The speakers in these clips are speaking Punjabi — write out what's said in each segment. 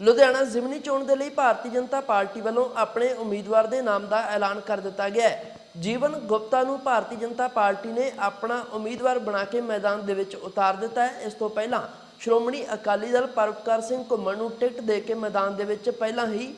ਲੁਧਿਆਣਾ ਜ਼ਿਮਨੀ ਚੋਣ ਦੇ ਲਈ ਭਾਰਤੀ ਜਨਤਾ ਪਾਰਟੀ ਵੱਲੋਂ ਆਪਣੇ ਉਮੀਦਵਾਰ ਦੇ ਨਾਮ ਦਾ ਐਲਾਨ ਕਰ ਦਿੱਤਾ ਗਿਆ ਹੈ। ਜੀਵਨ ਗੁਪਤਾ ਨੂੰ ਭਾਰਤੀ ਜਨਤਾ ਪਾਰਟੀ ਨੇ ਆਪਣਾ ਉਮੀਦਵਾਰ ਬਣਾ ਕੇ ਮੈਦਾਨ ਦੇ ਵਿੱਚ ਉਤਾਰ ਦਿੱਤਾ ਹੈ। ਇਸ ਤੋਂ ਪਹਿਲਾਂ ਸ਼੍ਰੋਮਣੀ ਅਕਾਲੀ ਦਲ ਪਰਪਕਾਰ ਸਿੰਘ ਘੁੰਮਣ ਨੂੰ ਟਿਕਟ ਦੇ ਕੇ ਮੈਦਾਨ ਦੇ ਵਿੱਚ ਪਹਿਲਾਂ ਹੀ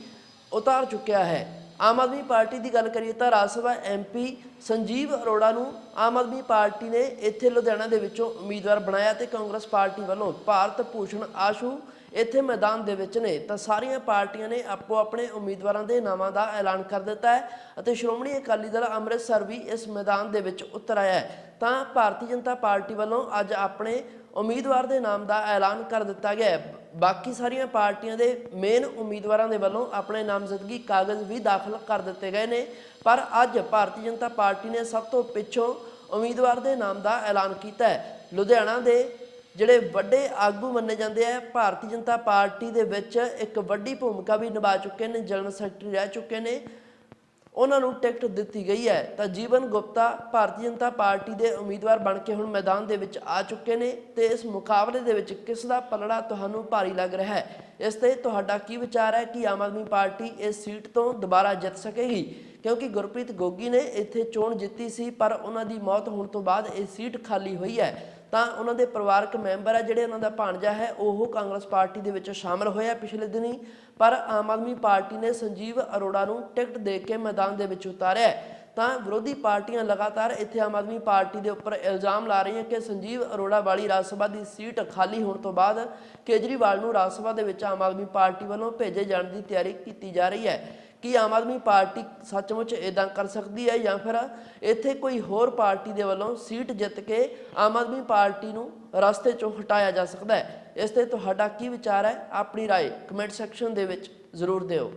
ਉਤਾਰ ਚੁੱਕਿਆ ਹੈ। ਆਮ ਆਦਮੀ ਪਾਰਟੀ ਦੀ ਗੱਲ ਕਰੀਏ ਤਾਂ ਰਾਜ ਸਭਾ ਐਮਪੀ ਸੰਜੀਵ ਅਰੋੜਾ ਨੂੰ ਆਮ ਆਦਮੀ ਪਾਰਟੀ ਨੇ ਇੱਥੇ ਲੁਧਿਆਣਾ ਦੇ ਵਿੱਚੋਂ ਉਮੀਦਵਾਰ ਬਣਾਇਆ ਤੇ ਕਾਂਗਰਸ ਪਾਰਟੀ ਵੱਲੋਂ ਭਾਰਤ ਭੂਸ਼ਣ ਆਸ਼ੂ ਇੱਥੇ ਮੈਦਾਨ ਦੇ ਵਿੱਚ ਨੇ। ਤਾਂ ਸਾਰੀਆਂ ਪਾਰਟੀਆਂ ਨੇ ਆਪੋ ਆਪਣੇ ਉਮੀਦਵਾਰਾਂ ਦੇ ਨਾਮਾਂ ਦਾ ਐਲਾਨ ਕਰ ਦਿੱਤਾ ਹੈ ਅਤੇ ਸ਼੍ਰੋਮਣੀ ਅਕਾਲੀ ਦਲ ਅੰਮ੍ਰਿਤਸਰ ਵੀ ਇਸ ਮੈਦਾਨ ਦੇ ਵਿੱਚ ਉਤਰ ਆਇਆ ਹੈ। ਤਾਂ ਭਾਰਤੀ ਜਨਤਾ ਪਾਰਟੀ ਵੱਲੋਂ ਅੱਜ ਆਪਣੇ ਉਮੀਦਵਾਰ ਦੇ ਨਾਮ ਦਾ ਐਲਾਨ ਕਰ ਦਿੱਤਾ ਗਿਆ ਹੈ। ਬਾਕੀ ਸਾਰੀਆਂ ਪਾਰਟੀਆਂ ਦੇ ਮੇਨ ਉਮੀਦਵਾਰਾਂ ਦੇ ਵੱਲੋਂ ਆਪਣੇ ਨਾਮਜ਼ਦਗੀ ਕਾਗਜ਼ ਵੀ ਦਾਖਲ ਕਰ ਦਿੱਤੇ ਗਏ ਨੇ। ਪਰ ਅੱਜ ਭਾਰਤੀ ਜਨਤਾ ਪਾਰਟੀ ਨੇ ਸਭ ਤੋਂ ਪਿੱਛੋਂ ਉਮੀਦਵਾਰ ਦੇ ਨਾਮ ਦਾ ਐਲਾਨ ਕੀਤਾ ਹੈ। ਲੁਧਿਆਣਾ ਦੇ ਜਿਹੜੇ ਵੱਡੇ ਆਗੂ ਮੰਨੇ ਜਾਂਦੇ ਆ, ਭਾਰਤੀ ਜਨਤਾ ਪਾਰਟੀ ਦੇ ਵਿੱਚ ਇੱਕ ਵੱਡੀ ਭੂਮਿਕਾ ਵੀ ਨਿਭਾ ਚੁੱਕੇ ਨੇ, ਜਨਰਲ ਸੈਕਟਰੀ ਰਹਿ ਚੁੱਕੇ ਨੇ। ਉਹਨਾਂ ਨੂੰ ਟਿਕਟ ਦਿੱਤੀ ਗਈ ਹੈ। ਤਾਂ ਜੀਵਨ ਗੁਪਤਾ ਭਾਰਤੀ ਜਨਤਾ ਪਾਰਟੀ ਦੇ ਉਮੀਦਵਾਰ ਬਣ ਕੇ ਹੁਣ ਮੈਦਾਨ ਦੇ ਵਿੱਚ ਆ ਚੁੱਕੇ ਨੇ ਤੇ ਇਸ ਮੁਕਾਬਲੇ ਦੇ ਵਿੱਚ ਕਿਸ ਦਾ ਪਲੜਾ ਤੁਹਾਨੂੰ ਭਾਰੀ ਲੱਗ ਰਿਹਾ ਹੈ? ਇਸ ਤੇ ਤੁਹਾਡਾ ਕੀ ਵਿਚਾਰ ਹੈ ਕਿ ਆਮ ਆਦਮੀ ਪਾਰਟੀ ਇਸ ਸੀਟ ਤੋਂ ਦੁਬਾਰਾ ਜਿੱਤ ਸਕੇਗੀ? ਕਿਉਂਕਿ ਗੁਰਪ੍ਰੀਤ ਗੋਗੀ ਨੇ ਇੱਥੇ ਚੋਣ ਜਿੱਤੀ ਸੀ, ਪਰ ਉਹਨਾਂ ਦੀ ਮੌਤ ਹੋਣ ਤੋਂ ਬਾਅਦ ਇਹ ਸੀਟ ਖਾਲੀ ਹੋਈ ਹੈ। ਤਾਂ ਉਹਨਾਂ ਦੇ ਪਰਿਵਾਰਕ ਮੈਂਬਰ ਹੈ ਜਿਹੜੇ ਉਹਨਾਂ ਦਾ ਭਾਣਜਾ ਹੈ, ਉਹ ਕਾਂਗਰਸ ਪਾਰਟੀ ਦੇ ਵਿੱਚ ਸ਼ਾਮਲ ਹੋਇਆ ਪਿਛਲੇ ਦਿਨੀ। ਪਰ ਆਮ ਆਦਮੀ ਪਾਰਟੀ ਨੇ ਸੰਜੀਵ ਅਰੋੜਾ ਨੂੰ ਟਿਕਟ ਦੇ ਕੇ ਮੈਦਾਨ ਦੇ ਵਿੱਚ ਉਤਾਰਿਆ ਤਾਂ ਵਿਰੋਧੀ ਪਾਰਟੀਆਂ ਲਗਾਤਾਰ ਇੱਥੇ ਆਮ ਆਦਮੀ ਪਾਰਟੀ ਦੇ ਉੱਪਰ ਇਲਜ਼ਾਮ ਲਾ ਰਹੀਆਂ ਕਿ ਸੰਜੀਵ ਅਰੋੜਾ ਵਾਲੀ ਰਾਜ ਸਭਾ ਦੀ ਸੀਟ ਖਾਲੀ ਹੋਣ ਤੋਂ ਬਾਅਦ ਕੇਜਰੀਵਾਲ ਨੂੰ ਰਾਜ ਸਭਾ ਦੇ ਵਿੱਚ ਆਮ ਆਦਮੀ ਪਾਰਟੀ ਵੱਲੋਂ ਭੇਜੇ ਜਾਣ ਦੀ ਤਿਆਰੀ ਕੀਤੀ ਜਾ ਰਹੀ ਹੈ। ਕੀ ਆਮ ਆਦਮੀ ਪਾਰਟੀ ਸੱਚਮੁੱਚ ਇਦਾਂ ਕਰ ਸਕਦੀ ਹੈ ਜਾਂ ਫਿਰ ਇੱਥੇ ਕੋਈ ਹੋਰ ਪਾਰਟੀ ਦੇ ਵੱਲੋਂ ਸੀਟ ਜਿੱਤ ਕੇ ਆਮ ਆਦਮੀ ਪਾਰਟੀ ਨੂੰ ਰਸਤੇ ਚੋਂ ਹਟਾਇਆ ਜਾ ਸਕਦਾ ਹੈ ਇਸ ਤੇ ਤੁਹਾਡਾ ਕੀ ਵਿਚਾਰ ਹੈ ਆਪਣੀ رائے ਕਮੈਂਟ ਸੈਕਸ਼ਨ ਦੇ ਵਿੱਚ ਜ਼ਰੂਰ ਦਿਓ